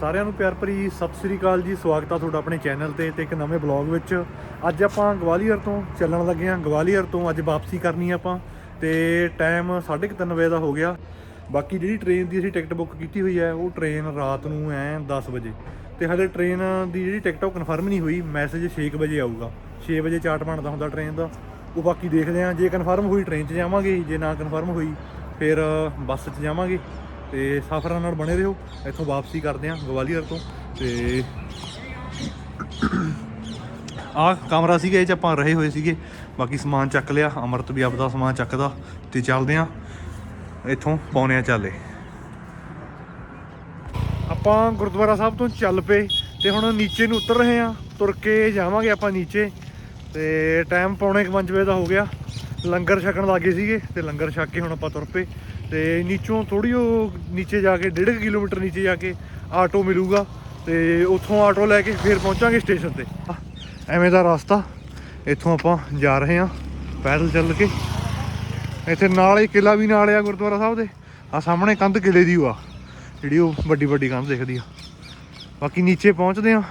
ਸਾਰਿਆਂ ਨੂੰ ਪਿਆਰ ਭਰੀ ਸਤਿ ਸ੍ਰੀ ਅਕਾਲ ਜੀ। ਸਵਾਗਤ ਆ ਤੁਹਾਡਾ ਆਪਣੇ ਚੈਨਲ ਤੇ ਤੇ ਇੱਕ ਨਵੇਂ ਬਲੌਗ ਵਿੱਚ। ਅੱਜ ਆਪਾਂ ਗਵਾਲੀਅਰ ਤੋਂ ਚੱਲਣ ਲੱਗੇ ਹਾਂ। ਗਵਾਲੀਅਰ ਤੋਂ ਅੱਜ ਵਾਪਸੀ ਕਰਨੀ ਆਪਾਂ। ਤੇ ਟਾਈਮ 3:30 ਵਜੇ ਦਾ ਹੋ ਗਿਆ। ਬਾਕੀ ਜਿਹੜੀ ਟ੍ਰੇਨ ਦੀ ਅਸੀਂ ਟਿਕਟ ਬੁੱਕ ਕੀਤੀ ਹੋਈ ਹੈ, ਉਹ ਟ੍ਰੇਨ ਰਾਤ ਨੂੰ ਐ 10 ਵਜੇ। ਤੇ ਹਲੇ ਟ੍ਰੇਨ ਦੀ ਜਿਹੜੀ ਟਿਕਟ ਆ, ਉਹ ਕਨਫਰਮ ਨਹੀਂ ਹੋਈ। ਮੈਸੇਜ 6 ਕੁ ਵਜੇ ਆਊਗਾ। 6 ਵਜੇ ਚਾਰਟ ਬਣਦਾ ਹੁੰਦਾ ਟ੍ਰੇਨ ਦਾ। ਉਹ ਬਾਕੀ ਦੇਖਦੇ ਹਾਂ। ਜੇ ਕਨਫਰਮ ਹੋਈ ਟ੍ਰੇਨ 'ਚ ਜਾਵਾਂਗੇ, ਜੇ ਨਾ ਕਨਫਰਮ ਹੋਈ, ਫਿਰ ਬੱਸ 'ਚ ਜਾਵਾਂਗੇ। ਤੇ ਸਫ਼ਰਾਂ ਨਾਲ ਬਣੇ ਰਹੋ। ਇੱਥੋਂ ਵਾਪਸੀ ਕਰਦੇ ਹਾਂ ਗਵਾਲੀਅਰ ਤੋਂ ਤੇ ਆਹ ਕਮਰਾ ਸੀਗਾ ਇਹ ਚ ਆਪਾਂ ਰਹੇ ਹੋਏ ਸੀਗੇ। ਬਾਕੀ ਸਮਾਨ ਚੱਕ ਲਿਆ, ਅਮਰਤ ਵੀ ਆਪਦਾ ਸਮਾਨ ਚੱਕਦਾ ਤੇ ਚੱਲਦੇ ਹਾਂ ਇੱਥੋਂ ਪਾਉਣੇ ਆ ਚੱਲੇ। ਆਪਾਂ ਗੁਰਦੁਆਰਾ ਸਾਹਿਬ ਤੋਂ ਚੱਲ ਪਏ ਤੇ ਹੁਣ ਨੀਚੇ ਨੂੰ ਉਤਰ ਰਹੇ ਹਾਂ, ਤੁਰ ਕੇ ਜਾਵਾਂਗੇ ਆਪਾਂ ਨੀਚੇ। ਤੇ ਟਾਈਮ ਪੌਣੇ 5 ਵਜੇ ਦਾ ਹੋ ਗਿਆ। ਲੰਗਰ ਛਕਣ ਲੱਗੇ ਸੀਗੇ ਤੇ ਲੰਗਰ ਛਕ ਕੇ ਹੁਣ ਆਪਾਂ ਤੁਰ ਪਏ। ਤੇ ਨੀਚੋਂ ਥੋੜੀ ਉਹ ਨੀਚੇ ਜਾ ਕੇ 1.5 ਕਿਲੋਮੀਟਰ ਨੀਚੇ ਜਾ ਕੇ ਆਟੋ ਮਿਲੂਗਾ ਤੇ ਉੱਥੋਂ ਆਟੋ ਲੈ ਕੇ ਫਿਰ ਪਹੁੰਚਾਂਗੇ ਸਟੇਸ਼ਨ ਤੇ। ਐਵੇਂ ਦਾ ਰਸਤਾ ਇੱਥੋਂ ਆਪਾਂ ਜਾ ਰਹੇ ਹਾਂ, ਪੈਦਲ ਚੱਲ ਕੇ। ਇੱਥੇ ਨਾਲ ਹੀ ਕਿਲਾ ਵੀ ਨਾਲ ਆ ਗੁਰਦੁਆਰਾ ਸਾਹਿਬ ਦੇ। ਆ ਸਾਹਮਣੇ ਕੰਧ ਕਿਲੇ ਦੀ ਓ ਆ ਜਿਹੜੀ ਉਹ ਵੱਡੀ ਵੱਡੀ ਕੰਧ ਦਿਖਦੀ ਆ। ਬਾਕੀ ਨੀਚੇ ਪਹੁੰਚਦੇ ਆ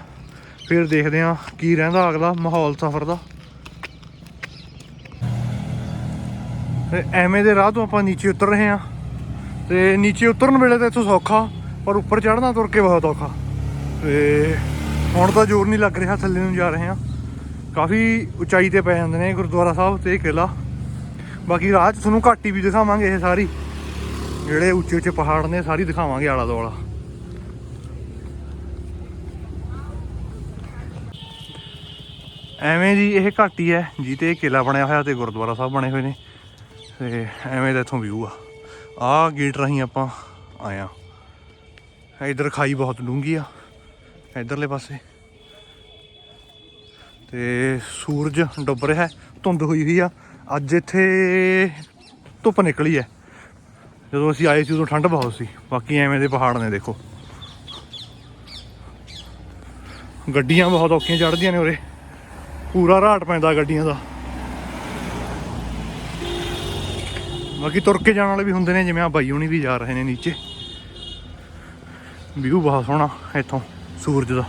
ਫਿਰ ਦੇਖਦੇ ਆ ਕੀ ਰਹਿੰਦਾ ਅਗਲਾ ਮਾਹੌਲ ਸਫ਼ਰ ਦਾ। ਐਵੇਂ ਦੇ ਰਾਹ ਤੋਂ ਆਪਾਂ ਨੀਚੇ ਉਤਰ ਰਹੇ ਆ ਤੇ ਨੀਚੇ ਉਤਰਨ ਵੇਲੇ ਤਾਂ ਇੱਥੋਂ ਸੌਖਾ, ਪਰ ਉੱਪਰ ਚੜ੍ਹਨਾ ਤੁਰ ਕੇ ਬਹੁਤ ਔਖਾ। ਤੇ ਹੁਣ ਤਾਂ ਜ਼ੋਰ ਨਹੀਂ ਲੱਗ ਰਿਹਾ, ਥੱਲੇ ਨੂੰ ਜਾ ਰਹੇ ਆ ਕਾਫੀ ਉਚਾਈ ਤੇ ਪੈ ਜਾਂਦੇ ਨੇ ਗੁਰਦੁਆਰਾ ਸਾਹਿਬ ਤੇ ਇਹ ਕਿਲਾ ਬਾਕੀ ਰਾਹ 'ਚ ਤੁਹਾਨੂੰ ਘਾਟੀ ਵੀ ਦਿਖਾਵਾਂਗੇ ਇਹ ਸਾਰੀ। ਜਿਹੜੇ ਉੱਚੇ ਉੱਚੇ ਪਹਾੜ ਨੇ, ਸਾਰੀ ਦਿਖਾਵਾਂਗੇ ਆਲਾ ਦੁਆਲਾ। ਐਵੇਂ ਜੀ ਇਹ ਘਾਟੀ ਹੈ ਜਿੱਤੇ ਇਹ ਕਿਲਾ ਬਣਿਆ ਹੋਇਆ ਤੇ ਗੁਰਦੁਆਰਾ ਸਾਹਿਬ ਬਣੇ ਹੋਏ ਨੇ। ਤੇ ਐਵੇਂ ਦਾ ਇੱਥੋਂ ਵਿਊ ਆ। ਆਹ ਗੇਟ ਰਾਹੀਂ ਆਪਾਂ ਆਇਆ ਇਧਰ ਖਾਈ ਬਹੁਤ ਡੂੰਗੀ ਆ ਇਧਰਲੇ ਪਾਸੇ। ਤੇ ਸੂਰਜ ਡੁੱਬ ਰਿਹਾ ਹੈ, ਧੁੰਦ ਹੋਈ ਹੋਈ ਆ। ਅੱਜ ਇੱਥੇ ਧੁੱਪ ਨਿਕਲੀ ਹੈ। ਜਦੋਂ ਅਸੀਂ ਆਏ ਸੀ ਉਦੋਂ ਠੰਡ ਬਹੁਤ ਸੀ ਬਾਕੀ ਐਵੇਂ ਦੇ ਪਹਾੜ ਨੇ ਦੇਖੋ। ਗੱਡੀਆਂ ਬਹੁਤ ਔਖੀਆਂ ਚੜ੍ਹਦੀਆਂ ਨੇ ਉਰੇ। ਪੂਰਾ ਰਾਟ ਪੈਂਦਾ ਗੱਡੀਆਂ ਦਾ। ਬਾਕੀ ਤੁਰ ਕੇ ਜਾਣ ਵਾਲੇ ਵੀ ਹੁੰਦੇ ਨੇ, ਜਿਵੇਂ ਆ ਬਾਈ ਹੁਣੀ ਵੀ ਜਾ ਰਹੇ ਨੇ ਨੀਚੇ। ਵਿਊ ਬਹੁਤ ਸੋਹਣਾ ਇੱਥੋਂ, ਸੂਰਜ ਦਾ।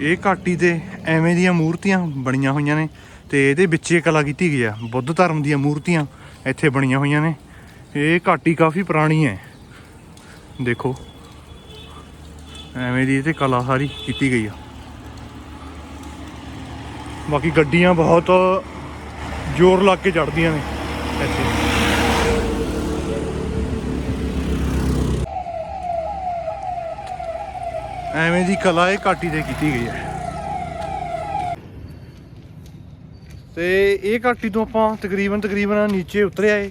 ਇਹ ਘਾਟੀ ਤੇ ਐਵੇਂ ਦੀਆਂ ਮੂਰਤੀਆਂ ਬਣੀਆਂ ਹੋਈਆਂ ਨੇ, ਤੇ ਇਹਦੇ ਵਿੱਚ ਇਹ ਕਲਾ ਕੀਤੀ ਗਈ ਆ। ਬੁੱਧ ਧਰਮ ਦੀਆਂ ਮੂਰਤੀਆਂ ਇੱਥੇ ਬਣੀਆਂ ਹੋਈਆਂ ਨੇ। ਇਹ ਘਾਟੀ ਕਾਫੀ ਪੁਰਾਣੀ ਹੈ। ਦੇਖੋ। ਐਵੇਂ ਦੀ ਇਹ ਤੇ ਕਲਾ ਸਾਰੀ ਕੀਤੀ ਗਈ ਆ। ਬਾਕੀ ਗੱਡੀਆਂ ਬਹੁਤ ਜ਼ੋਰ ਲਾ ਕੇ ਚੜਦੀਆਂ ਨੇ ਇੱਥੇ। ਐਵੇਂ ਦੀ ਕਲਾ ਇਹ ਘਾਟੀ ਤੇ ਕੀਤੀ ਗਈ ਹੈ। ਤੇ ਇਹ ਘਾਟੀ ਤੋਂ ਆਪਾਂ ਤਕਰੀਬਨ ਤਕਰੀਬਨ ਨੀਚੇ ਉਤਰਿਆ ਏ।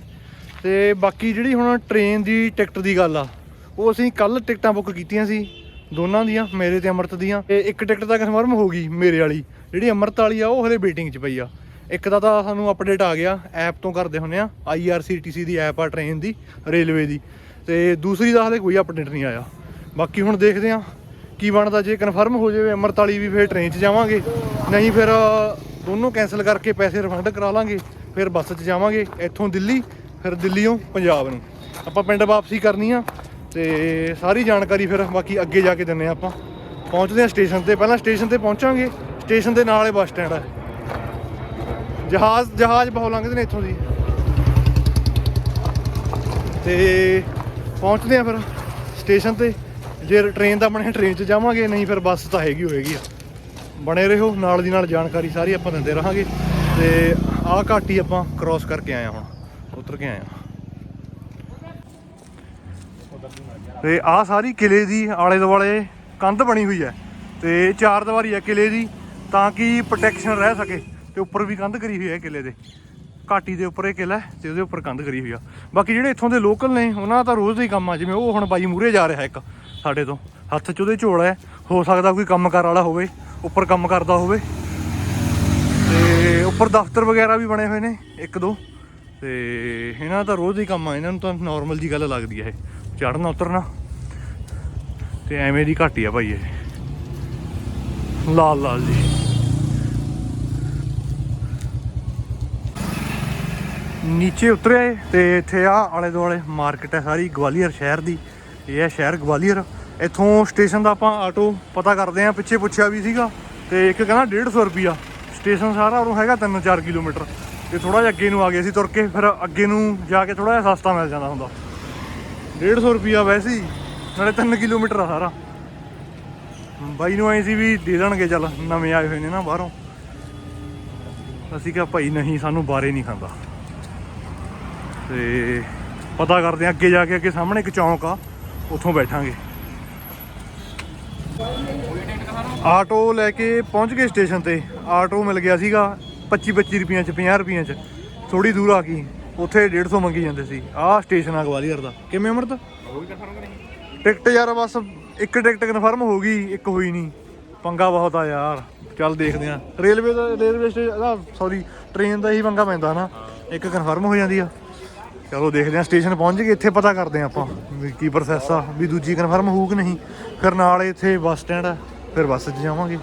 ਤੇ ਬਾਕੀ ਜਿਹੜੀ ਹੁਣ ਟ੍ਰੇਨ ਦੀ ਟਿਕਟ ਦੀ ਗੱਲ ਆ, ਉਹ ਅਸੀਂ ਕੱਲ ਟਿਕਟਾਂ ਬੁੱਕ ਕੀਤੀਆਂ ਸੀ, ਦੋਨਾਂ ਦੀਆਂ, ਮੇਰੇ ਤੇ ਅਮਰਤ ਦੀਆਂ। ਤੇ ਇੱਕ ਟਿਕਟ ਤਾਂ ਕਨਫਰਮ ਹੋ ਗਈ ਮੇਰੇ ਵਾਲੀ, ਜਿਹੜੀ ਅਮਰਤ ਵਾਲੀ ਆ, ਉਹ ਹਲੇ ਵੇਟਿੰਗ 'ਚ ਪਈ ਆ। ਇੱਕ ਦਾ ਤਾਂ ਸਾਨੂੰ ਅਪਡੇਟ ਆ ਗਿਆ ਐਪ ਤੋਂ ਕਰਦੇ ਹੁੰਨੇ ਆ IRCTC ਦੀ ਐਪ ਆ ਟ੍ਰੇਨ ਦੀ ਰੇਲਵੇ ਦੀ। ਤੇ ਦੂਸਰੀ ਦਾ ਹਲੇ ਕੋਈ ਅਪਡੇਟ ਨਹੀਂ ਆਇਆ। ਬਾਕੀ ਹੁਣ ਦੇਖਦੇ ਆ, ਕੀ ਬਣਦਾ, ਜੇ ਕਨਫਰਮ ਹੋ ਜਾਵੇ, ਅਮਰਤ ਵਾਲੀ ਵੀ ਫਿਰ ਟ੍ਰੇਨ 'ਚ ਜਾਵਾਂਗੇ। ਨਹੀਂ ਫਿਰ ਦੋਨੋਂ ਕੈਨਸਲ ਕਰਕੇ ਪੈਸੇ ਰਿਫੰਡ ਕਰਾ ਲਾਂਗੇ, ਫਿਰ ਬੱਸ 'ਚ ਜਾਵਾਂਗੇ, ਇੱਥੋਂ ਦਿੱਲੀ, ਫਿਰ ਦਿੱਲੀੋਂ ਪੰਜਾਬ ਨੂੰ। ਆਪਾਂ ਪਿੰਡ ਵਾਪਸੀ ਕਰਨੀ ਆ, ਤੇ ਸਾਰੀ ਜਾਣਕਾਰੀ ਫਿਰ ਬਾਕੀ ਅੱਗੇ ਜਾ ਕੇ ਦਿੰਨੇ ਆ ਆਪਾਂ। ਪਹੁੰਚਦੇ ਆ ਸਟੇਸ਼ਨ ਤੇ, ਪਹਿਲਾਂ ਸਟੇਸ਼ਨ ਤੇ ਪਹੁੰਚਾਂਗੇ, ਸਟੇਸ਼ਨ ਦੇ ਨਾਲ ਹੀ ਬੱਸ ਸਟੈਂਡ ਹੈ ਜਹਾਜ਼ ਜਹਾਜ਼ ਬਹੁਤ ਲੰਘਦੇ ਨੇ ਇੱਥੋਂ ਦੀ। ਤੇ ਪਹੁੰਚਦੇ ਆ ਫਿਰ ਸਟੇਸ਼ਨ ਤੇ, ਜੇ ਟ੍ਰੇਨ ਦਾ ਆਪਣੇ ਟ੍ਰੇਨ 'ਚ ਜਾਵਾਂਗੇ, ਨਹੀਂ ਫਿਰ ਬੱਸ ਤਾਂ ਹੈਗੀ ਹੋਏਗੀ ਆ। ਬਣੇ ਰਹੋ, ਨਾਲ ਦੀ ਨਾਲ ਜਾਣਕਾਰੀ ਸਾਰੀ ਆਪਾਂ ਦਿੰਦੇ ਰਹਾਂਗੇ। ਤੇ ਆਹ ਘਾਟੀ ਆਪਾਂ ਕ੍ਰਾਸ ਕਰਕੇ ਆਏ ਹਾਂ ਹੁਣ, ਉਤਰ ਕੇ ਆਏ ਹਾਂ। ਤੇ ਆਹ ਸਾਰੀ ਕਿਲੇ ਦੀ ਆਲੇ ਦੁਆਲੇ ਕੰਧ ਬਣੀ ਹੋਈ ਹੈ। ਤੇ ਚਾਰ ਦੀਵਾਰੀ ਹੈ ਕਿਲੇ ਦੀ, ਤਾਂ ਕਿ ਪ੍ਰੋਟੈਕਸ਼ਨ ਰਹਿ ਸਕੇ ਤੇ ਉੱਪਰ ਵੀ ਕੰਧ ਕਰੀ ਹੋਈ ਹੈ ਕਿਲੇ ਦੇ। ਘਾਟੀ ਦੇ ਉੱਪਰ ਇਹ ਕਿਲਾ ਹੈ, ਤੇ ਉਹਦੇ ਉੱਪਰ ਕੰਧ ਕਰੀ ਹੋਈ ਆ। ਬਾਕੀ ਜਿਹੜੇ ਇੱਥੋਂ ਦੇ ਲੋਕਲ ਨੇ, ਉਹਨਾਂ ਦਾ ਰੋਜ਼ ਦਾ ਹੀ ਕੰਮ ਆ, ਜਿਵੇਂ ਉਹ ਹੁਣ ਬਾਈ ਮੂਰੇ ਜਾ ਰਿਹਾ ਇੱਕ, ਸਾਡੇ ਤੋਂ। ਹੱਥ 'ਚ ਉਹਦੇ ਝੋਲਾ ਹੈ, ਹੋ ਸਕਦਾ ਕੋਈ ਕੰਮ ਕੰਮਕਾਰ ਵਾਲਾ ਹੋਵੇ। ਉੱਪਰ ਕੰਮ ਕਰਦਾ ਹੋਵੇ। ਤੇ ਉੱਪਰ ਦਫ਼ਤਰ ਵਗੈਰਾ ਵੀ ਬਣੇ ਹੋਏ ਨੇ, ਇੱਕ ਦੋ। ਤੇ ਇਹਨਾਂ ਦਾ ਰੋਜ਼ ਹੀ ਕੰਮ ਆ, ਇਹਨਾਂ ਨੂੰ ਤਾਂ ਨਾਰਮਲ ਜੀ ਗੱਲ ਲੱਗਦੀ ਹੈ ਇਹ। ਚੜ੍ਹਨਾ, ਉਤਰਨਾ। ਤੇ ਐਵੇਂ ਦੀ ਘਾਟੀ ਆ ਭਾਈ ਇਹ। ਲਾਲ ਲਾਲ ਜੀ। ਨੀਚੇ ਉਤਰਿਆ ਏ ਤੇ ਇੱਥੇ ਆ ਆਲੇ ਦੁਆਲੇ ਮਾਰਕੀਟ ਹੈ ਸਾਰੀ, ਗਵਾਲੀਅਰ ਸ਼ਹਿਰ ਦੀ। ਇਹ ਹੈ ਸ਼ਹਿਰ ਗਵਾਲੀਅਰ। ਇੱਥੋਂ ਸਟੇਸ਼ਨ ਦਾ ਆਪਾਂ ਆਟੋ ਪਤਾ ਕਰਦੇ ਆ, ਪਿੱਛੇ ਪੁੱਛਿਆ ਵੀ ਸੀਗਾ ਤੇ ਇੱਕ ਕਹਿੰਦਾ 150 ਰੁਪਿਆ ਸਟੇਸ਼ਨ ਸਾਰਾ ਉਰੋਂ ਹੈਗਾ 3-4 ਕਿਲੋਮੀਟਰ। ਤੇ ਥੋੜਾ ਜਿਹਾ ਅੱਗੇ ਨੂੰ ਆ ਗਏ ਸੀ ਤੁਰ ਕੇ, ਫਿਰ ਅੱਗੇ ਨੂੰ ਜਾ ਕੇ ਥੋੜਾ ਜਿਹਾ ਸਸਤਾ ਮਿਲ ਜਾਂਦਾ ਹੁੰਦਾ। 150 ਰੁਪਿਆ ਵੈਸੇ ਹੀ, ਨਾਲੇ 3 ਕਿਲੋਮੀਟਰ ਆ ਸਾਰਾ। ਬਾਈ ਨੂੰ ਐ ਸੀ ਵੀ ਦੇ ਦੇਣਗੇ, ਚੱਲ ਨਵੇਂ ਆਏ ਹੋਏ ਨੇ ਨਾ ਬਾਹਰੋਂ। ਅਸੀਂ ਕਿਹਾ, ਭਾਈ ਨਹੀਂ, ਸਾਨੂੰ ਬਾਰੇ ਨਹੀਂ ਖਾਂਦਾ। ਤੇ ਪਤਾ ਕਰਦੇ ਆ, ਅੱਗੇ ਜਾ ਕੇ ਅੱਗੇ ਸਾਹਮਣੇ ਇੱਕ ਚੌਂਕ ਆ, ਉੱਥੋਂ ਬੈਠਾਂਗੇ। ਆਟੋ ਲੈ ਕੇ ਪਹੁੰਚ ਗਏ ਸਟੇਸ਼ਨ ਤੇ। ਆਟੋ ਮਿਲ ਗਿਆ ਸੀਗਾ 25 25 ਰੁਪਈਆਂ ਚ 50 ਰੁਪਈਆਂ ਚ। ਥੋੜੀ ਦੂਰ ਆ ਗਈ। ਉੱਥੇ 150 ਮੰਗੀ ਜਾਂਦੇ ਸੀ। ਆਹ ਸਟੇਸ਼ਨ ਆ ਗਵਾਲੀਅਰ ਦਾ। ਕਿਵੇਂ ਅਮਰਤ? ਟਿਕਟ ਯਾਰ ਬਸ ਇੱਕ ਟਿਕਟ ਕਨਫਰਮ ਹੋ ਗਈ, ਇੱਕ ਹੋਈ ਨਹੀਂ। ਪੰਗਾ ਬਹੁਤ ਆ ਯਾਰ। ਚੱਲ ਦੇਖਦੇ ਆ। ਰੇਲਵੇ ਦਾ, ਰੇਲਵੇ ਸਟੇਸ਼ਨ ਸੌਰੀ ਟ੍ਰੇਨ ਦਾ ਹੀ ਪੰਗਾ ਪੈਂਦਾ ਨਾ। ਇੱਕ ਕਨਫਰਮ ਹੋ ਜਾਂਦੀ ਆ। ਚਲੋ ਦੇਖਦੇ ਆ, ਸਟੇਸ਼ਨ ਪਹੁੰਚ ਗਏ। ਇੱਥੇ ਪਤਾ ਕਰਦੇ ਆ ਆਪਾਂ ਵੀ ਕੀ ਪ੍ਰੋਸੈਸ ਆ, ਵੀ ਦੂਜੀ ਕਨਫਰਮ ਹੋਊ ਕਿ ਨਹੀਂ। ਕਰਨਾਲ ਇੱਥੇ ਬੱਸ ਸਟੈਂਡ ਆ। ਫਿਰ ਬੱਸ 'ਚ ਜਾਵਾਂਗੇ।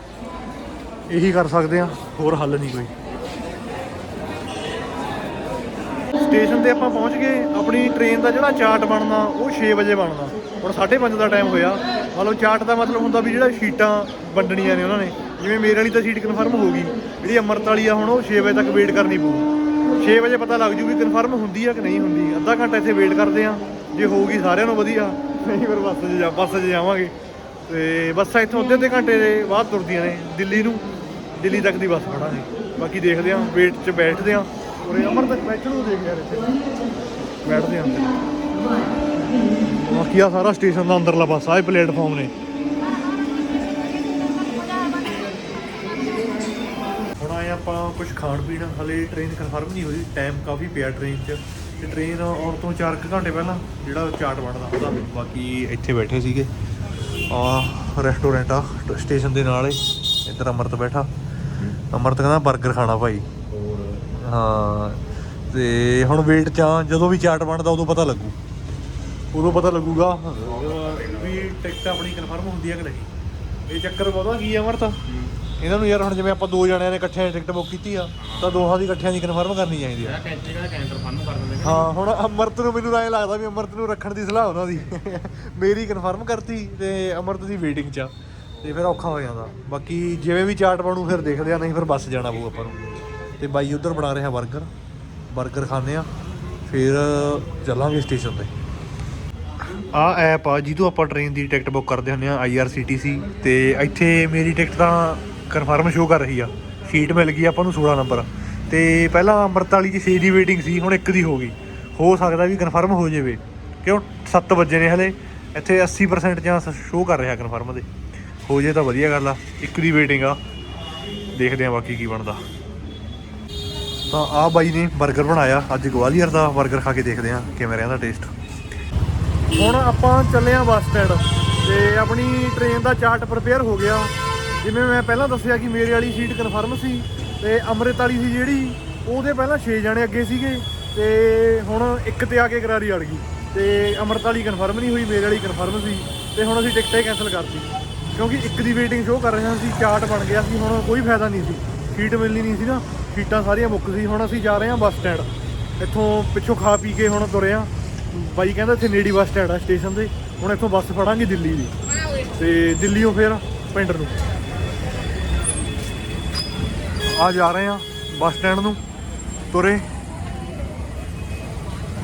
ਇਹੀ ਕਰ ਸਕਦੇ ਆ ਹੋਰ ਹੱਲ ਨਹੀਂ ਕੋਈ। ਸਟੇਸ਼ਨ ਤੇ ਆਪਾਂ ਪਹੁੰਚ ਗਏ, ਆਪਣੀ ਟ੍ਰੇਨ ਦਾ ਜਿਹੜਾ ਚਾਰਟ ਬਣਨਾ, ਉਹ 6 ਵਜੇ ਬਣਨਾ। ਹੁਣ 5:30 ਦਾ ਟਾਈਮ ਹੋਇਆ। ਮਤਲਬ ਚਾਰਟ ਦਾ ਮਤਲਬ ਹੁੰਦਾ ਵੀ ਜਿਹੜਾ ਸ਼ੀਟਾਂ ਵੰਡਣੀਆਂ ਨੇ ਉਹਨਾਂ ਨੇ। ਜਿਵੇਂ ਮੇਰੇ ਵਾਲੀ ਤਾਂ ਸ਼ੀਟ ਕਨਫਰਮ ਹੋ ਗਈ। ਜਿਹੜੀ ਅਮਰਤ ਵਾਲੀ ਆ, ਹੁਣ ਉਹ 6 ਵਜੇ ਤੱਕ ਵੇਟ ਕਰਨੀ ਪਊ। 6 ਵਜੇ ਪਤਾ ਲੱਗ ਜੂ ਵੀ ਕਨਫਰਮ ਹੁੰਦੀ ਆ ਕਿ ਨਹੀਂ ਹੁੰਦੀ। ਅੱਧਾ ਘੰਟਾ ਇੱਥੇ ਵੇਟ ਕਰਦੇ ਆ। ਜੇ ਹੋਊਗੀ ਸਾਰਿਆਂ ਨੂੰ ਵਧੀਆ। ਨਹੀਂ ਫਿਰ ਬੱਸ 'ਚ ਜਾ ਬੱਸ 'ਚ ਜਾਵਾਂਗੇ। ਤੇ ਬੱਸਾਂ ਇੱਥੋਂ ਅੱਧੇ ਅੱਧੇ ਘੰਟੇ ਦੇ ਬਾਅਦ ਤੁਰਦੀਆਂ ਨੇ ਦਿੱਲੀ ਨੂੰ। ਦਿੱਲੀ ਤੱਕ ਦੀ ਬੱਸ ਫੜਾਂਗੇ ਬਾਕੀ ਦੇਖਦੇ ਆ ਵੇਟ 'ਚ ਬੈਠਦੇ ਆ ਉਰੇ ਅਮਰ ਤੱਕ ਬੈਠਣ ਨੂੰ ਦੇਖ ਯਾਰ ਇੱਥੇ। ਬੈਠਦੇ ਆ ਬਾਕੀ ਆ ਸਾਰਾ ਸਟੇਸ਼ਨ ਦਾ ਅੰਦਰਲਾ ਬੱਸ ਆ ਇਹ ਪਲੇਟਫਾਰਮ ਨੇ। ਹੁਣ ਆਏ ਆਪਾਂ ਕੁਝ ਖਾਣ ਪੀਣ। ਹਲੇ ਟ੍ਰੇਨ ਕਨਫਰਮ ਨਹੀਂ ਹੋਈ। ਟਾਈਮ ਕਾਫੀ ਪਿਆ ਟ੍ਰੇਨ 'ਚ। ਤੇ ਟ੍ਰੇਨ ਆਉਣ ਤੋਂ 4 ਘੰਟੇ ਪਹਿਲਾਂ ਜਿਹੜਾ ਚਾਰਟ ਬਣਦਾ ਉਹਦਾ। ਬਾਕੀ ਇੱਥੇ ਬੈਠੇ ਸੀਗੇ। ਆ ਰੈਸਟੋਰੈਂਟ ਆ ਸਟੇਸ਼ਨ ਦੇ ਨਾਲ ਹੀ ਇੱਧਰ ਅਮਰਤ ਬੈਠਾ। ਅਮਰਤ ਕਹਿੰਦਾ 버ਗਰ ਖਾਣਾ ਭਾਈ। ਹਾਂ ਤੇ ਹੁਣ ਵੇਟ ਚ ਜਦੋਂ ਵੀ ਚਾਰਟ ਬਣਦਾ ਉਦੋਂ ਪਤਾ ਲੱਗੂ। ਉਦੋਂ ਪਤਾ ਲੱਗੂਗਾ। ਵੀ ਟਿਕਟ ਆਪਣੀ ਕਨਫਰਮ ਹੁੰਦੀ ਹੈ ਕਿ ਨਹੀਂ? ਇਹ ਚੱਕਰ ਪਤਾ ਕੀ ਆ ਅਮਰਤ? ਇਹਨਾਂ ਨੂੰ ਯਾਰ ਹੁਣ ਜਿਵੇਂ ਆਪਾਂ ਦੋ ਜਣਿਆਂ ਨੇ ਇਕੱਠੇ ਟਿਕਟ ਬੁੱਕ ਕੀਤੀ ਆ ਤਾਂ ਦੋਹਾਂ ਦੀ ਇਕੱਠਿਆਂ ਦੀ ਕਨਫਰਮ ਕਰਨੀ ਚਾਹੀਦੀ ਆ। ਕੈਂਟਰ ਦਾ ਕੈਂਟਰ ਫਨ ਕਰ ਦਿੰਦੇ ਹਾਂ ਹੁਣ ਅਮਰਤ ਨੂੰ ਮੈਨੂੰ ਐਂ ਲੱਗਦਾ ਵੀ ਅਮਰਤ ਨੂੰ ਰੱਖਣ ਦੀ ਸਲਾਹ ਉਹਨਾਂ ਦੀ। ਮੇਰੀ ਕਨਫਰਮ ਕਰਤੀ ਤੇ ਅਮਰਤ ਦੀ ਵੇਟਿੰਗ 'ਚ ਆ। ਤੇ ਫਿਰ ਔਖਾ ਹੋ ਜਾਂਦਾ। ਬਾਕੀ ਜਿਵੇਂ ਵੀ ਚਾਰਟ ਬਣੂ ਫਿਰ ਦੇਖਦੇ ਆ ਨਹੀਂ ਫਿਰ ਬੱਸ ਜਾਣਾ ਪਊ ਆਪਾਂ ਨੂੰ। ਤੇ ਬਾਈ ਉਧਰ ਬਣਾ ਰਿਹਾ 버ਗਰ 버ਗਰ ਖਾਣੇ ਆ। ਫਿਰ ਚੱਲਾਂਗੇ ਸਟੇਸ਼ਨ ਤੇ। ਆ ਐਪ ਆ ਜਿਹਤੋਂ ਆਪਾਂ ਟ੍ਰੇਨ ਦੀ ਟਿਕਟ ਬੁੱਕ ਕਰਦੇ ਹੁੰਦੇ ਆ IRCTC ਤੇ ਇੱਥੇ ਮੇਰੀ ਟਿਕਟ ਤਾਂ ਕਨਫਰਮ ਸ਼ੋ ਕਰ ਰਹੀ ਆ। ਸੀਟ ਮਿਲ ਗਈ ਆਪਾਂ ਨੂੰ 16 ਨੰਬਰ ਤੇ ਪਹਿਲਾਂ ਅੰਮ੍ਰਿਤ ਵਾਲੀ 'ਚ 6 ਦੀ ਵੇਟਿੰਗ ਸੀ, ਹੁਣ 1 ਦੀ ਹੋ ਗਈ। ਹੋ ਸਕਦਾ ਵੀ ਕਨਫਰਮ ਹੋ ਜਾਵੇ। ਕਿਉਂ? 7 ਵਜੇ ਨੇ ਹਲੇ। ਇੱਥੇ 80% ਚਾਂਸ ਸ਼ੋ ਕਰ ਰਿਹਾ ਕਨਫਰਮ ਦੇ। ਹੋ ਜੇ ਤਾਂ ਵਧੀਆ ਗੱਲ ਆ, ਇੱਕ ਦੀ ਵੇਟਿੰਗ ਆ। ਦੇਖਦੇ ਆ ਬਾਕੀ ਕੀ ਬਣਦਾ। ਤਾਂ ਆ ਬਾਈ ਨੇ 버ਗਰ ਬਣਾਇਆ। ਅੱਜ ਗਵਾਲੀਅਰ ਦਾ 버ਗਰ ਖਾ ਕੇ ਦੇਖਦੇ ਆ ਕਿਵੇਂ ਰਹਿੰਦਾ ਟੇਸਟ ਹੁਣ ਆਪਾਂ ਚੱਲੇ ਆ ਬੱਸ ਸਟੈਂਡ ਤੇ ਆਪਣੀ ਟ੍ਰੇਨ ਦਾ ਚਾਰਟ ਪ੍ਰਪੇਅਰ ਹੋ ਗਿਆ। ਜਿਵੇਂ ਮੈਂ ਪਹਿਲਾਂ ਦੱਸਿਆ ਕਿ ਮੇਰੇ ਵਾਲੀ ਸੀਟ ਕਨਫਰਮ ਸੀ ਤੇ ਅੰਮ੍ਰਿਤ ਵਾਲੀ ਸੀ ਜਿਹੜੀ, ਉਹਦੇ ਪਹਿਲਾਂ 6 ਜਣੇ ਅੱਗੇ ਸੀਗੇ ਤੇ ਹੁਣ ਇੱਕ ਤੇ ਆ ਕੇ ਕਰਾਰੀ ਅੜ ਗਈ ਤੇ ਅੰਮ੍ਰਿਤ ਵਾਲੀ ਕਨਫਰਮ ਨਹੀਂ ਹੋਈ, ਮੇਰੇ ਵਾਲੀ ਕਨਫਰਮ ਸੀ ਤੇ ਹੁਣ ਅਸੀਂ ਟਿਕਟਾਂ ਹੀ ਕੈਨਸਲ ਕਰਤੀ। ਕਿਉਂਕਿ ਇੱਕ ਦੀ ਵੇਟਿੰਗ ਸ਼ੋਅ ਕਰ ਰਿਹਾ ਸੀ ਚਾਰਟ ਬਣ ਗਿਆ ਸੀ, ਹੁਣ ਕੋਈ ਫਾਇਦਾ ਨਹੀਂ ਸੀ। ਸੀਟ ਮਿਲਣੀ ਨਹੀਂ ਸੀ ਨਾ, ਸੀਟਾਂ ਸਾਰੀਆਂ ਬੁੱਕ ਸੀ ਹੁਣ ਅਸੀਂ ਜਾ ਰਹੇ ਹਾਂ ਬੱਸ ਸਟੈਂਡ। ਇੱਥੋਂ ਪਿੱਛੋਂ ਖਾ ਪੀ ਕੇ ਹੁਣ ਤੁਰੇ ਹਾਂ। ਬਾਈ ਕਹਿੰਦਾ ਇੱਥੇ ਨੇੜੀ ਬੱਸ ਸਟੈਂਡ ਆ, ਸਟੇਸ਼ਨ ਤੇ। ਹੁਣ ਇੱਥੋਂ ਬੱਸ ਫੜਾਂਗੇ ਦਿੱਲੀ ਦੀ। ਤੇ ਦਿੱਲੀੋਂ ਫਿਰ ਪਿੰਡ ਨੂੰ। ਆ ਜਾ ਰਹੇ ਆ ਬੱਸ ਸਟੈਂਡ ਨੂੰ ਤੁਰੇ।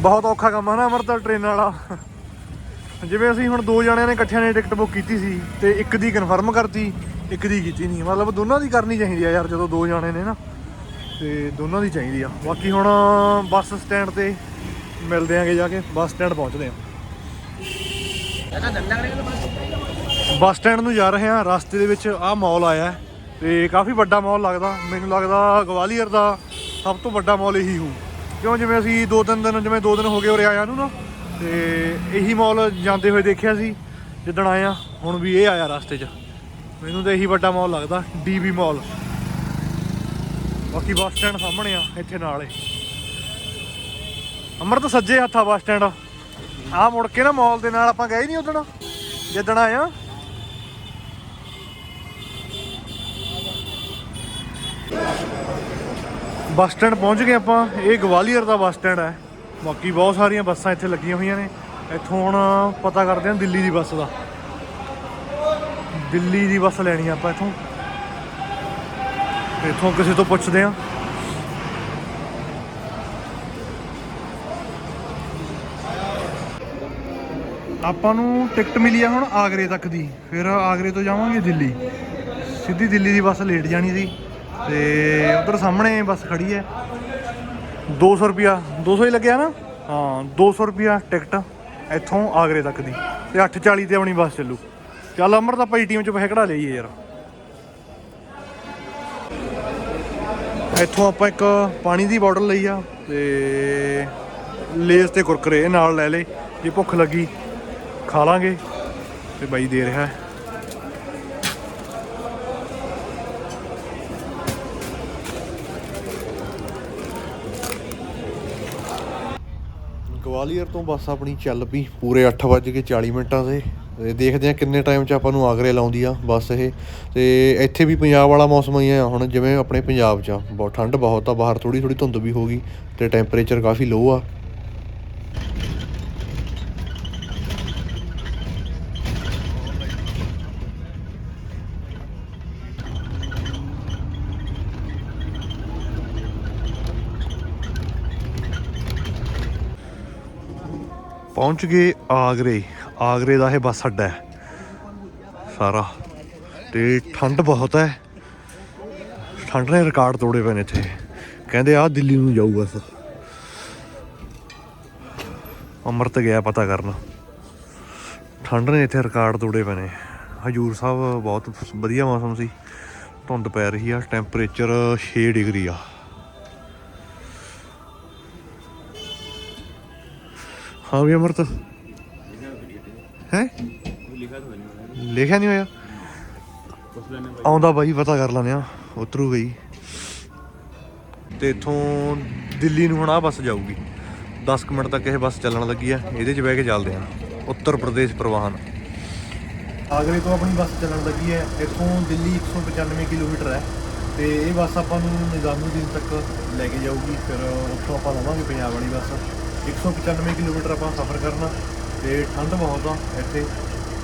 ਬਹੁਤ ਔਖਾ ਕੰਮ ਹੈ ਨਾ ਅਮਰਤਲ ਟ੍ਰੇਨ ਵਾਲਾ। ਜਿਵੇਂ ਅਸੀਂ ਹੁਣ ਦੋ ਜਣਿਆਂ ਨੇ ਇਕੱਠਿਆਂ ਨੇ ਟਿਕਟ ਬੁੱਕ ਕੀਤੀ ਸੀ ਤੇ ਇੱਕ ਦੀ ਕਨਫਰਮ ਕਰਤੀ, ਇੱਕ ਦੀ ਕੀਤੀ ਨਹੀਂ। ਮਤਲਬ ਦੋਨਾਂ ਦੀ ਕਰਨੀ ਚਾਹੀਦੀ ਆ ਯਾਰ ਜਦੋਂ ਦੋ ਜਣੇ ਨੇ ਨਾ। ਤੇ ਦੋਨਾਂ ਦੀ ਚਾਹੀਦੀ ਆ। ਬਾਕੀ ਹੁਣ ਬੱਸ ਸਟੈਂਡ ਤੇ ਮਿਲਦੇ ਆਂਗੇ ਜਾ ਕੇ। ਬੱਸ ਸਟੈਂਡ ਪਹੁੰਚਦੇ ਆਂ। ਬੱਸ ਸਟੈਂਡ ਨੂੰ ਜਾ ਰਹੇ ਹਾਂ ਰਸਤੇ ਦੇ ਵਿੱਚ ਆਹ ਮਾਲ ਆਇਆ। ਤੇ ਕਾਫੀ ਵੱਡਾ ਮਾਲ ਲੱਗਦਾ। ਮੈਨੂੰ ਲੱਗਦਾ ਗਵਾਲੀਅਰ ਦਾ ਸਭ ਤੋਂ ਵੱਡਾ ਮਾਲ ਇਹੀ ਹੋਊ। ਕਿਉਂ? ਜਿਵੇਂ ਅਸੀਂ ਦੋ ਤਿੰਨ ਦਿਨ, ਜਿਵੇਂ ਦੋ ਦਿਨ ਹੋ ਗਏ ਉਰੇ ਆਇਆ ਨੂੰ ਨਾ, ਤੇ ਇਹੀ ਮਾਲ ਜਾਂਦੇ ਹੋਏ ਦੇਖਿਆ ਸੀ, ਜਿੱਦਣ ਆਇਆ ਹੁਣ ਵੀ ਇਹ ਆਇਆ ਰਸਤੇ 'ਚ। ਮੈਨੂੰ ਤਾਂ ਇਹੀ ਵੱਡਾ ਮਾਲ ਲੱਗਦਾ ਡੀਬੀ ਮਾਲ ਬਾਕੀ ਬੱਸ ਸਟੈਂਡ ਸਾਹਮਣੇ ਆ, ਇੱਥੇ ਨਾਲ ਏ। ਅਮਰਤ ਸੱਜੇ ਹੱਥਾ ਬੱਸ ਸਟੈਂਡ। ਆਹ ਮੁੜ ਕੇ ਨਾ ਮਾਲ ਦੇ ਨਾਲ ਆਪਾਂ ਗਏ ਨਹੀਂ ਉਦਣ। ਜਿੱਦਣ ਆਇਆ ਬੱਸ ਸਟੈਂਡ ਪਹੁੰਚ ਗਏ ਆਪਾਂ। ਇਹ ਗਵਾਲੀਅਰ ਦਾ ਬੱਸ ਸਟੈਂਡ ਹੈ। ਬਾਕੀ ਬਹੁਤ ਸਾਰੀਆਂ ਬੱਸਾਂ ਇੱਥੇ ਲੱਗੀਆਂ ਹੋਈਆਂ ਨੇ। ਇੱਥੋਂ ਹੁਣ ਪਤਾ ਕਰਦੇ ਹਾਂ ਦਿੱਲੀ ਦੀ ਬੱਸ ਦਾ। ਦਿੱਲੀ ਦੀ ਬੱਸ ਲੈਣੀ ਆ ਆਪਾਂ ਇੱਥੋਂ। ਇੱਥੋਂ ਕਿਸੇ ਤੋਂ ਪੁੱਛਦੇ ਹਾਂ। ਆਪਾਂ ਨੂੰ ਟਿਕਟ ਮਿਲੀ ਆ ਹੁਣ ਆਗਰੇ ਤੱਕ ਦੀ। ਫਿਰ ਆਗਰੇ ਤੋਂ ਜਾਵਾਂਗੇ ਦਿੱਲੀ। ਸਿੱਧੀ ਦਿੱਲੀ ਦੀ ਬੱਸ ਲੇਟ ਜਾਣੀ ਸੀ। ਤੇ ਉਧਰ ਸਾਹਮਣੇ ਬੱਸ ਖੜੀ ਹੈ। 200 ਰੁਪਿਆ 200 ਹੀ ਲੱਗਿਆ ਨਾ? ਹਾਂ 200 ਰੁਪਿਆ ਟਿਕਟ ਇੱਥੋਂ ਆਗਰੇ ਤੱਕ ਦੀ। ਤੇ 8:40 ਤੇ ਆਪਣੀ ਬੱਸ ਚੱਲੂ। ਚੱਲ ਅਮਰ ਤਾਂ ਪਈ ਟੀਮ ਚ ਪੈਸੇ ਕਢਾ ਲਈਏ ਯਾਰ। ਇੱਥੋਂ ਆਪਾਂ ਇੱਕ ਪਾਣੀ ਦੀ ਬੋਟਲ ਲਈ ਆ ਤੇ ਲੇਸ ਤੇ ਕੁਰਕਰੇ ਇਹ ਨਾਲ ਲੈ ਲੇ ਜੇ ਭੁੱਖ ਲੱਗੀ, ਖਾ ਲਾਂਗੇ। ਤੇ ਬਾਈ ਦੇ ਰਿਹਾ ਹੈ। ਗਵਾਲੀਅਰ ਤੋਂ ਬੱਸ ਆਪਣੀ ਚੱਲ ਪਈ, ਪੂਰੇ 8:40 ਮਿੰਟਾਂ ਤੇ ਤੇ ਦੇਖਦੇ ਆ ਕਿੰਨੇ ਟਾਈਮ 'ਚ ਆਪਾਂ ਨੂੰ ਆਗਰੇ ਲਾਉਂਦੀ ਆ ਬੱਸ ਇਹ। ਤੇ ਇੱਥੇ ਵੀ ਪੰਜਾਬ ਵਾਲਾ ਮੌਸਮ ਹੀ ਆ, ਹੁਣ ਜਿਵੇਂ ਆਪਣੇ ਪੰਜਾਬ 'ਚ ਆ, ਬਹੁਤ ਠੰਡ ਬਹੁਤ ਆ, ਬਾਹਰ ਥੋੜੀ ਥੋੜੀ ਧੁੰਦ ਵੀ ਹੋ ਗਈ ਤੇ ਟੈਂਪਰੇਚਰ ਕਾਫੀ ਲੋ ਆ। ਪਹੁੰਚ ਗਏ ਆਗਰੇ। ਆਗਰੇ ਦਾ ਇਹ ਬੱਸ ਅੱਡਾ ਹੈ। ਸਾਰਾ। ਤੇ ਠੰਡ ਬਹੁਤ ਹੈ। ਠੰਡ ਨੇ ਰਿਕਾਰਡ ਤੋੜੇ ਪਏ ਨੇ ਇੱਥੇ। ਕਹਿੰਦੇ ਆ ਦਿੱਲੀ ਨੂੰ ਜਾਊ ਬਸ। ਅੰਮ੍ਰਿਤ ਗਿਆ ਪਤਾ ਕਰਨ। ਠੰਡ ਨੇ ਇੱਥੇ ਰਿਕਾਰਡ ਤੋੜੇ ਪਏ ਨੇ। ਹਜੂਰ ਸਾਹਿਬ ਬਹੁਤ ਵਧੀਆ ਮੌਸਮ ਸੀ। ਧੁੰਦ ਪੈ ਰਹੀ ਆ। ਟੈਂਪਰੇਚਰ 6 ਡਿਗਰੀ ਆ। ਹਾਂ ਵੀ ਅਮਰਤ। ਹੈ? ਲਿਖਿਆ ਨਹੀਂ ਹੋਇਆ। ਆਉਂਦਾ ਬਾਈ, ਪਤਾ ਕਰ ਲੈਂਦੇ ਆ ਉਤਰੂ ਗਈ ਤੇ ਇਥੋਂ ਦਿੱਲੀ ਨੂੰ ਹੁਣ ਆ ਬੱਸ ਜਾਊਗੀ। 10 ਕੁ ਮਿੰਟ ਤੱਕ ਇਹ ਬੱਸ ਚੱਲਣ ਲੱਗੀ ਆ। ਇਹਦੇ 'ਚ ਬਹਿ ਕੇ ਚੱਲਦੇ ਆ ਉੱਤਰ ਪ੍ਰਦੇਸ਼ ਪ੍ਰਵਾਹਨ ਆਗਰੇ ਤੋਂ ਆਪਣੀ ਬੱਸ ਚੱਲਣ ਲੱਗੀ ਹੈ। ਇੱਥੋਂ ਦਿੱਲੀ 195 ਕਿਲੋਮੀਟਰ ਹੈ। ਤੇ ਇਹ ਬੱਸ ਆਪਾਂ ਨੂੰ ਨਿਜ਼ਾਮੂਦੀਨ ਤੱਕ ਲੈ ਕੇ ਜਾਊਗੀ। ਫਿਰ ਉੱਥੋਂ ਆਪਾਂ ਲਵਾਂਗੇ ਪੰਜਾਬ ਵਾਲੀ ਬੱਸ। 195 ਕਿਲੋਮੀਟਰ ਆਪਾਂ ਸਫ਼ਰ ਕਰਨਾ ਤੇ ਠੰਡ ਬਹੁਤ ਆ ਇੱਥੇ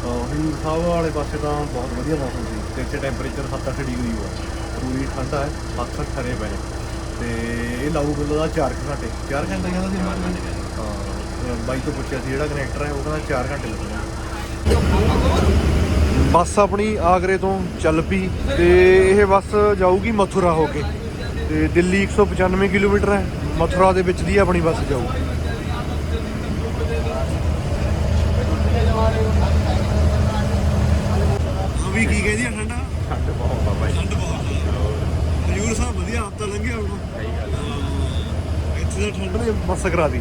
ਹਜ਼ੂਰ ਸਾਹਿਬ ਵਾਲੇ ਪਾਸੇ ਤਾਂ ਬਹੁਤ ਵਧੀਆ ਮੌਸਮ ਸੀ। ਤੇ ਇੱਥੇ ਟੈਂਪਰੇਚਰ 7-8 ਡਿਗਰੀ ਹੋਆ ਪੂਰੀ ਠੰਡ ਹੈ 7-8 ਖਰੇ ਪਏ। ਨੇ ਤੇ ਇਹ ਲਾਊ ਬਿੱਲ ਦਾ 4 ਘੰਟੇ 4 ਘੰਟੇ ਕਹਿੰਦਾ ਸੀ ਹਾਂ, ਬਾਈ ਤੋਂ ਪੁੱਛਿਆ ਸੀ ਜਿਹੜਾ ਕਨੈਕਟਰ ਹੈ, ਉਹ ਕਹਿੰਦਾ 4 ਘੰਟੇ ਲੱਗਣੇ ਬੱਸ ਆਪਣੀ ਆਗਰੇ ਤੋਂ ਚੱਲ ਪਈ ਤੇ ਇਹ ਬੱਸ ਜਾਊਗੀ ਮਥੁਰਾ ਹੋ ਕੇ। ਤੇ ਦਿੱਲੀ 195 ਕਿਲੋਮੀਟਰ ਹੈ, ਮਥੁਰਾ ਦੇ ਵਿੱਚ ਦੀ ਆਪਣੀ ਬੱਸ ਜਾਊਗੀ ਵੀ ਕੀ ਕਹਿੰਦੀ ਆ ਠੰਡਾ? ਠੰਡ ਬਹੁਤ ਆ ਭਾਈ। ਠੰਡ ਬਹੁਤ ਆ। ਹਜੂਰ ਸਾਹਿਬ ਵਧੀਆ ਹਫਤਾ ਲੰਘਿਆ ਹੁਣ। ਸਹੀ ਗੱਲ ਇੱਥੇ ਤਾਂ ਠੰਡ ਨੇ ਬੱਸ ਕਰਾ ਦੀ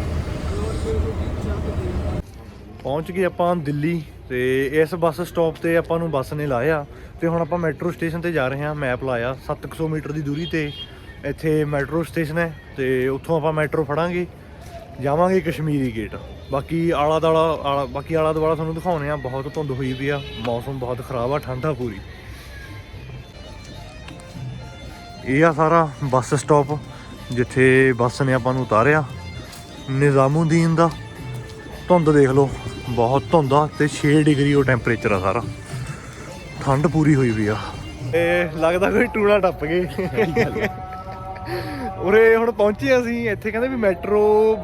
ਪਹੁੰਚ ਗਏ ਆਪਾਂ ਦਿੱਲੀ ਤੇ ਇਸ ਬੱਸ ਸਟਾਪ ਤੇ ਆਪਾਂ ਨੂੰ ਬੱਸ ਨੇ ਲਾਇਆ ਤੇ ਹੁਣ ਆਪਾਂ ਮੈਟਰੋ ਸਟੇਸ਼ਨ ਤੇ ਜਾ ਰਹੇ ਹਾਂ ਮੈਪ ਲਾਇਆ। 700 ਮੀਟਰ ਦੀ ਦੂਰੀ ਤੇ ਇੱਥੇ ਮੈਟਰੋ ਸਟੇਸ਼ਨ ਹੈ ਤੇ ਉੱਥੋਂ ਆਪਾਂ ਮੈਟਰੋ ਫੜਾਂਗੇ। ਜਾਵਾਂਗੇ ਕਸ਼ਮੀਰੀ ਗੇਟ। ਬਾਕੀ ਆਲਾ ਦਾਲਾ, ਆਲਾ, ਬਾਕੀ ਆਲਾ ਦੁਆਲਾ ਤੁਹਾਨੂੰ ਦਿਖਾਉਣੇ ਆ, ਬਹੁਤ ਧੁੰਦ ਹੋਈ ਪਈ ਆ, ਮੌਸਮ ਬਹੁਤ ਖਰਾਬ ਆ, ਠੰਡਾ ਪੂਰੀ। ਇਹ ਆ ਸਾਰਾ ਬੱਸ ਸਟਾਪ ਜਿੱਥੇ ਬੱਸ ਨੇ ਆਪਾਂ ਨੂੰ ਉਤਾਰਿਆ। ਨਿਜ਼ਾਮੂਦੀਨ ਦਾ ਧੁੰਦ ਦੇਖ ਲਓ, ਬਹੁਤ ਧੁੰਦ ਆ ਤੇ 6 ਡਿਗਰੀ ਉਹ ਟੈਂਪਰੇਚਰ ਆ ਸਾਰਾ। ਠੰਡ ਪੂਰੀ ਹੋਈ ਵੀ ਆ। ਇਹ ਲੱਗਦਾ ਕੋਈ ਟੂਣਾ ਟੱਪ ਗਏ। ਉਰੇ ਹੁਣ ਪਹੁੰਚੇ ਅਸੀਂ ਇੱਥੇ ਕਹਿੰਦੇ ਵੀ ਮੈਟਰੋ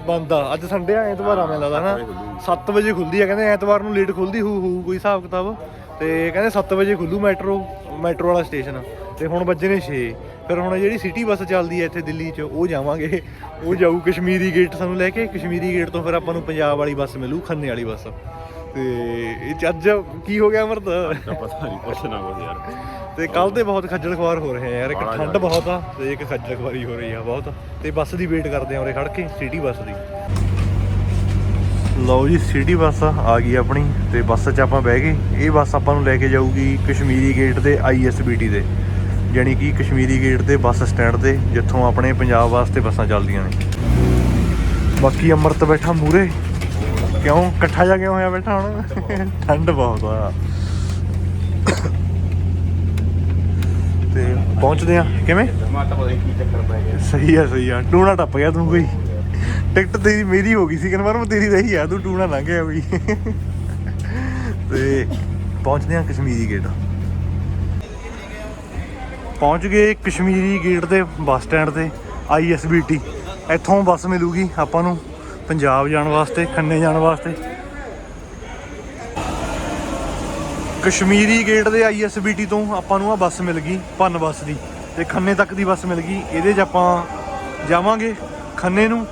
ਬੰਦ ਆ। ਅੱਜ ਸੰਡੇ ਆ ਐਤਵਾਰ ਆ ਮੈਨੂੰ ਲੱਗਦਾ ਨਾ। 7 ਵਜੇ ਖੁੱਲਦੀ ਆ। ਕਹਿੰਦੇ ਐਤਵਾਰ ਨੂੰ ਲੇਟ ਖੁੱਲਦੀ ਹੋਊ ਹੋਊ ਕੋਈ ਹਿਸਾਬ ਕਿਤਾਬ। ਤੇ ਕਹਿੰਦੇ 7 ਵਜੇ ਖੁੱਲੂ ਮੈਟਰੋ ਮੈਟਰੋ ਵਾਲਾ ਸਟੇਸ਼ਨ। ਤੇ ਹੁਣ ਵੱਜੇ ਨੇ 6 ਫਿਰ ਹੁਣ ਜਿਹੜੀ ਸਿਟੀ ਬੱਸ ਚੱਲਦੀ ਹੈ ਇੱਥੇ ਦਿੱਲੀ 'ਚ ਉਹ ਜਾਵਾਂਗੇ। ਉਹ ਜਾਊ ਕਸ਼ਮੀਰੀ ਗੇਟ ਸਾਨੂੰ ਲੈ ਕੇ। ਕਸ਼ਮੀਰੀ ਗੇਟ ਤੋਂ ਫਿਰ ਆਪਾਂ ਨੂੰ ਪੰਜਾਬ ਵਾਲੀ ਬੱਸ ਮਿਲੂ ਖੰਨੇ ਵਾਲੀ ਬੱਸ। ਤੇ ਇਹ 'ਚ ਅੱਜ ਕੀ ਹੋ ਗਿਆ ਅਮਰਤ? ਪਤਾ ਨਹੀਂ ਕੁਛ ਨਾ ਕੁਛ ਯਾਰ। ਤੇ ਕੱਲ ਦੇ ਬਹੁਤ ਖੱਜਲ ਖਵਾਰ ਹੋ ਰਹੇ ਆ ਯਾਰ ਇੱਕ ਬੜਾ ਠੰਡ ਬਹੁਤ ਆ ਤੇ ਇੱਕ ਖੱਜਲ ਖਵਾਰੀ ਹੋ ਰਹੀ ਆ ਬਹੁਤ। ਤੇ ਬੱਸ ਦੀ ਵੇਟ ਕਰਦੇ ਆ ਉਰੇ ਖੜ ਕੇ ਸਿਟੀ ਬੱਸ ਦੀ। ਲਓ ਜੀ ਸਿਟੀ ਬੱਸ ਆ ਗਈ ਆਪਣੀ ਤੇ ਬੱਸ 'ਚ ਆਪਾਂ ਬਹਿ ਗਏ। ਇਹ ਬੱਸ ਆਪਾਂ ਨੂੰ ਲੈ ਕੇ ਜਾਊਗੀ ਕਸ਼ਮੀਰੀ ਗੇਟ ਤੇ ਆਈਐਸਬੀਟੀ ਦੇ। ਯਾਨੀ ਕਿ ਕਸ਼ਮੀਰੀ ਗੇਟ ਤੇ ਬੱਸ ਸਟੈਂਡ ਤੇ ਜਿੱਥੋਂ ਆਪਣੇ ਪੰਜਾਬ ਵਾਸਤੇ ਬੱਸਾਂ ਚੱਲਦੀਆਂ ਨੇ। ਬਾਕੀ ਅਮਰਤ ਬੈਠਾ ਮੂਰੇ ਕਿਉਂ? ਇਕੱਠਾ ਜਾ ਕਿਉਂ ਹੋਇਆ ਬੈਠਾ ਹੁਣ? ਠੰਡ ਬਹੁਤ ਆ। ਤੇ ਪਹੁੰਚਦੇ ਆ। ਕਿਵੇਂ? ਮੈਂ ਤਾਂ ਪਤਾ ਨਹੀਂ ਕੀ ਚੱਕਰ ਪੈ ਗਿਆ। ਸਹੀ ਆ ਸਹੀ ਆ। ਟੂਣਾ ਟੱਪ ਗਿਆ ਤੂੰ ਕੋਈ। ਟਿਕਟ ਤੇਰੀ ਮੇਰੀ ਹੋ ਗਈ ਸੀ ਕਨਫਰਮ ਤੇਰੀ ਰਹੀ ਆ। ਤੂੰ ਟੂਣਾ ਲੰਘ ਗਿਆ ਕੋਈ। ਤੇ ਪਹੁੰਚਦੇ ਆ ਕਸ਼ਮੀਰੀ ਗੇਟ ਪਹੁੰਚ ਗਏ ਕਸ਼ਮੀਰੀ ਗੇਟ ਦੇ ਬੱਸ ਸਟੈਂਡ ਤੇ ਆਈਐਸਬੀਟੀ ਇੱਥੋਂ ਬੱਸ ਮਿਲੂਗੀ ਆਪਾਂ ਨੂੰ। ਪੰਜਾਬ ਜਾਣ ਵਾਸਤੇ, ਖੰਨੇ ਜਾਣ ਵਾਸਤੇ। ਕਸ਼ਮੀਰੀ ਗੇਟ ਦੇ ਆਈਐਸਬੀਟੀ ਤੋਂ ਆਪਾਂ ਨੂੰ ਆ ਬੱਸ ਮਿਲ ਗਈ ਪੰਨ ਬੱਸ ਦੀ। ਤੇ ਖੰਨੇ ਤੱਕ ਦੀ ਬੱਸ ਮਿਲ ਗਈ। ਇਹਦੇ 'ਚ ਆਪਾਂ ਜਾਵਾਂਗੇ ਖੰਨੇ ਨੂੰ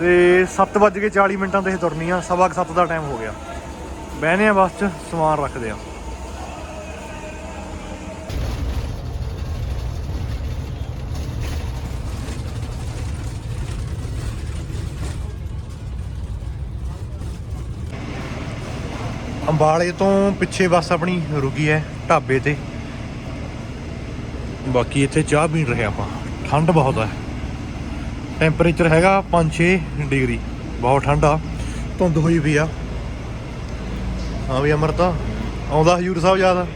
ਤੇ 7:40 ਮਿੰਟਾਂ ਤੇ ਇਹ ਤੁਰਨੀ ਆ ਸਵਾ ਕੁ ਸੱਤ ਦਾ ਟਾਈਮ ਹੋ ਗਿਆ। ਬਹਿਨੇ ਆ ਬੱਸ 'ਚ, ਸਮਾਨ ਰੱਖਦੇ ਆ। ਅੰਬਾਲੇ ਤੋਂ ਪਿੱਛੇ ਬੱਸ ਆਪਣੀ ਰੁਕੀ ਹੈ ਢਾਬੇ ਤੇ। ਬਾਕੀ ਇੱਥੇ ਚਾਹ ਪੀਣ ਰਹੇ ਆਪਾਂ। ਠੰਡ ਬਹੁਤ ਹੈ ਟੈਂਪਰੇਚਰ ਹੈਗਾ 5-6 ਡਿਗਰੀ। ਬਹੁਤ ਠੰਡ ਆ। ਧੁੰਦ ਹੋਈ ਵੀ ਆ। ਹਾਂ ਵੀ ਅਮਰਤਾ ਆਉਂਦਾ ਹਜੂਰ ਸਾਹਿਬ ਯਾਦ।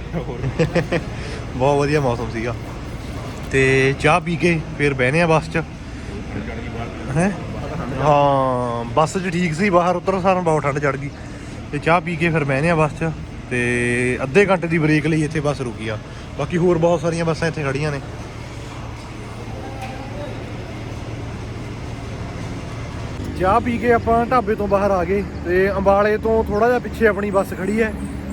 ਬਹੁਤ ਵਧੀਆ ਮੌਸਮ ਸੀਗਾ। ਤੇ ਚਾਹ ਪੀ ਕੇ ਫਿਰ ਬਹਿਨੇ ਆ ਬੱਸ 'ਚ। ਹੈ? ਹਾਂ ਬੱਸ 'ਚ ਠੀਕ ਸੀ। ਬਾਹਰ ਉਤਰ ਸਾਰਨ ਬਹੁਤ ਠੰਡ ਚੜ ਗਈ। ਤੇ ਚਾਹ ਪੀ ਕੇ ਫਿਰ ਬਹਿਨੇ ਆ ਬੱਸ 'ਚ ਤੇ ਅੱਧੇ ਘੰਟੇ ਦੀ ਬ੍ਰੇਕ ਲਈ ਇੱਥੇ ਬੱਸ ਰੁਕੀ ਆ। ਬਾਕੀ ਹੋਰ ਬਹੁਤ ਸਾਰੀਆਂ ਬੱਸਾਂ ਇੱਥੇ ਖੜੀਆਂ ਨੇ। ਚਾਹ ਪੀ ਕੇ ਆਪਾਂ ਢਾਬੇ ਤੋਂ ਬਾਹਰ ਆ ਗਏ ਤੇ ਅੰਬਾਲੇ ਤੋਂ ਥੋੜਾ ਜਿਹਾ ਪਿੱਛੇ ਆਪਣੀ ਬੱਸ ਖੜੀ ਹੈ।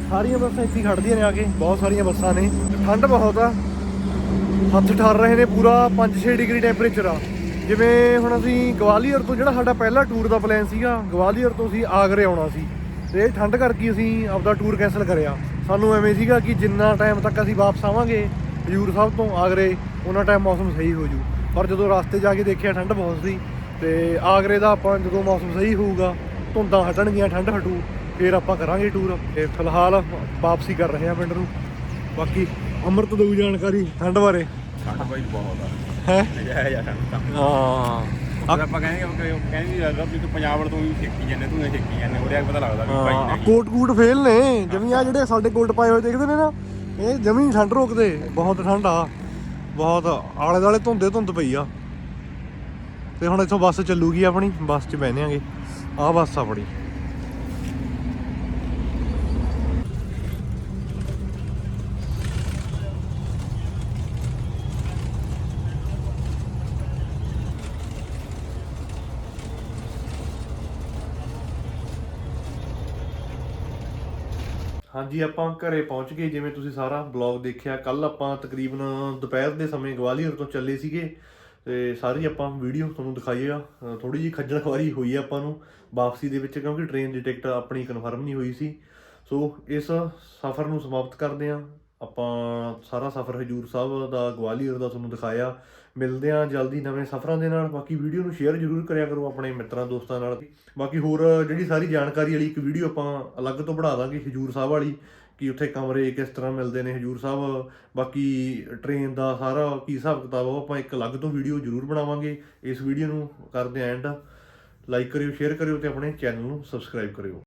ਸਾਰੀਆਂ ਬੱਸਾਂ ਇੱਥੇ ਹੀ ਖੜਦੀਆਂ ਨੇ ਆ ਕੇ, ਬਹੁਤ ਸਾਰੀਆਂ ਬੱਸਾਂ ਨੇ। ਠੰਡ ਬਹੁਤ ਆ। ਹੱਥ ਠਰ ਰਹੇ ਨੇ ਪੂਰਾ 5-6 ਡਿਗਰੀ ਟੈਂਪਰੇਚਰ ਆ। ਜਿਵੇਂ ਹੁਣ ਅਸੀਂ ਗਵਾਲੀਅਰ ਤੋਂ, ਜਿਹੜਾ ਸਾਡਾ ਪਹਿਲਾ ਟੂਰ ਦਾ ਪਲਾਨ ਸੀਗਾ, ਗਵਾਲੀਅਰ ਤੋਂ ਅਸੀਂ ਆਗਰੇ ਆਉਣਾ ਸੀ। ਤੇ ਇਹ ਠੰਡ ਕਰਕੇ ਅਸੀਂ ਆਪਦਾ ਟੂਰ ਕੈਨਸਲ ਕਰਿਆ। ਸਾਨੂੰ ਐਵੇਂ ਸੀਗਾ ਕਿ ਜਿੰਨਾ ਟਾਈਮ ਤੱਕ ਅਸੀਂ ਵਾਪਸ ਆਵਾਂਗੇ ਹਜੂਰ ਸਾਹਿਬ ਤੋਂ ਆਗਰੇ ਉਹਨਾਂ ਟਾਈਮ ਮੌਸਮ ਸਹੀ ਹੋ ਜੂ। ਪਰ ਜਦੋਂ ਰਸਤੇ ਜਾ ਕੇ ਦੇਖਿਆ ਠੰਡ ਬਹੁਤ ਸੀ ਤੇ ਆਗਰੇ ਦਾ ਆਪਾਂ ਜਦੋਂ ਮੌਸਮ ਸਹੀ ਹੋਊਗਾ ਧੁੰਦਾਂ ਹਟਣਗੀਆਂ ਠੰਡ ਹਟੂ ਫਿਰ ਆਪਾਂ ਕਰਾਂਗੇ ਟੂਰ ਤੇ ਫਿਲਹਾਲ ਵਾਪਸੀ ਕਰ ਰਹੇ ਹਾਂ ਪਿੰਡ ਨੂੰ। ਬਾਕੀ ਅੰਮ੍ਰਿਤ ਦਊ ਜਾਣਕਾਰੀ ਠੰਡ ਬਾਰੇ। ਠੰਡ ਬਾਈ ਬਹੁਤ ਆ। ਹੈ? ਹਾਂ। ਅਗਰ ਆਪਾਂ ਕਹਿੰਦੇ ਕਿ ਉਹ ਕਹਿੰਦੇ ਨਹੀਂ ਲੱਗਦਾ ਵੀ ਤੂੰ ਪੰਜਾਬ ਵਾਲ ਤੋਂ ਵੀ ਛੇਕੀ ਜਾਂਦੇ ਤੂੰ ਇਹ ਛੇਕੀ ਜਾਂਦੇ ਉਹਦੇ ਪਤਾ ਲੱਗਦਾ ਵੀ ਭਾਈ ਹਾਂ, ਨਹੀਂ। ਕੋਟ ਕੂਟ ਫੇਲ ਨੇ। ਜਮੀ ਆ ਜਿਹੜੇ ਸਾਡੇ ਕੋਟ ਪਾਏ ਹੋਏ ਦੇਖਦੇ ਨੇ ਨਾ ਇਹ ਜਮੀ ਠੰਡ ਰੋਕਦੇ ਬਹੁਤ ਠੰਡ ਆ। ਬਹੁਤ ਆਲੇ ਦਾਲੇ ਧੁੰਦੇ ਧੁੰਦ ਪਈ ਆ। ਤੇ ਹੁਣ ਇੱਥੋਂ ਬੱਸ ਚੱਲੂਗੀ ਆਪਣੀ ਬੱਸ 'ਚ ਬਹਿਨੇ ਆਂਗੇ। ਆਹ ਬੱਸ ਆ ਆਪਣੀ। ਹਾਂਜੀ, ਆਪਾਂ ਘਰੇ ਪਹੁੰਚ ਗਏ, ਜਿਵੇਂ ਤੁਸੀਂ ਸਾਰਾ ਬਲੌਗ ਦੇਖਿਆ ਕੱਲ ਆਪਾਂ ਤਕਰੀਬਨ ਦੁਪਹਿਰ ਦੇ ਸਮੇਂ ਗਵਾਲੀਅਰ ਤੋਂ ਚੱਲੇ ਸੀਗੇ ਤੇ ਸਾਰੀ ਆਪਾਂ ਵੀਡੀਓ ਤੁਹਾਨੂੰ ਦਿਖਾਈ ਆ। ਥੋੜੀ ਜਿਹੀ ਖੱਜਲ ਖਵਾਰੀ ਹੋਈ ਆ ਆਪਾਂ ਨੂੰ ਵਾਪਸੀ ਦੇ ਵਿੱਚ, ਕਿਉਂਕਿ ਟ੍ਰੇਨ ਦੀ ਟਿਕਟ ਆਪਣੀ ਕਨਫਰਮ ਨਹੀਂ ਹੋਈ ਸੀ। ਸੋ ਇਸ ਸਫ਼ਰ ਨੂੰ ਸਮਾਪਤ ਕਰਦੇ ਹਾਂ ਆਪਾਂ ਸਾਰਾ ਸਫ਼ਰ ਹਜੂਰ ਸਾਹਿਬ ਦਾ, ਗਵਾਲੀਅਰ ਦਾ ਤੁਹਾਨੂੰ ਦਿਖਾਇਆ। ਮਿਲਦੇ ਆ ਜਲਦੀ ਨਵੇਂ ਸਫ਼ਰਾਂ ਦੇ ਨਾਲ। ਬਾਕੀ ਵੀਡੀਓ ਨੂੰ ਸ਼ੇਅਰ ਜ਼ਰੂਰ ਕਰਿਆ ਕਰੋ ਆਪਣੇ ਮਿੱਤਰਾਂ, ਦੋਸਤਾਂ ਨਾਲ। ਬਾਕੀ ਹੋਰ ਜਿਹੜੀ ਸਾਰੀ ਜਾਣਕਾਰੀ ਵਾਲੀ ਇੱਕ ਵੀਡੀਓ ਆਪਾਂ ਅਲੱਗ ਤੋਂ ਬਣਾ ਦਾਂਗੇ, ਹਜੂਰ ਸਾਹਿਬ ਵਾਲੀ, ਕਿ ਉੱਥੇ ਕਮਰੇ ਕਿਸ ਤਰ੍ਹਾਂ ਮਿਲਦੇ ਨੇ ਹਜੂਰ ਸਾਹਿਬ। ਬਾਕੀ ਟ੍ਰੇਨ ਦਾ ਸਾਰਾ ਕੀ ਹਿਸਾਬ ਕਿਤਾਬ ਆ, ਉਹ ਆਪਾਂ ਇੱਕ ਅਲੱਗ ਤੋਂ ਵੀਡੀਓ ਜ਼ਰੂਰ ਬਣਾਵਾਂਗੇ। ਇਸ ਵੀਡੀਓ ਨੂੰ ਕਰਦੇ ਐਂਡ ਲਾਈਕ ਕਰਿਓ ਸ਼ੇਅਰ ਕਰਿਓ ਤੇ ਆਪਣੇ ਚੈਨਲ ਨੂੰ ਸਬਸਕ੍ਰਾਈਬ ਕਰਿਓ।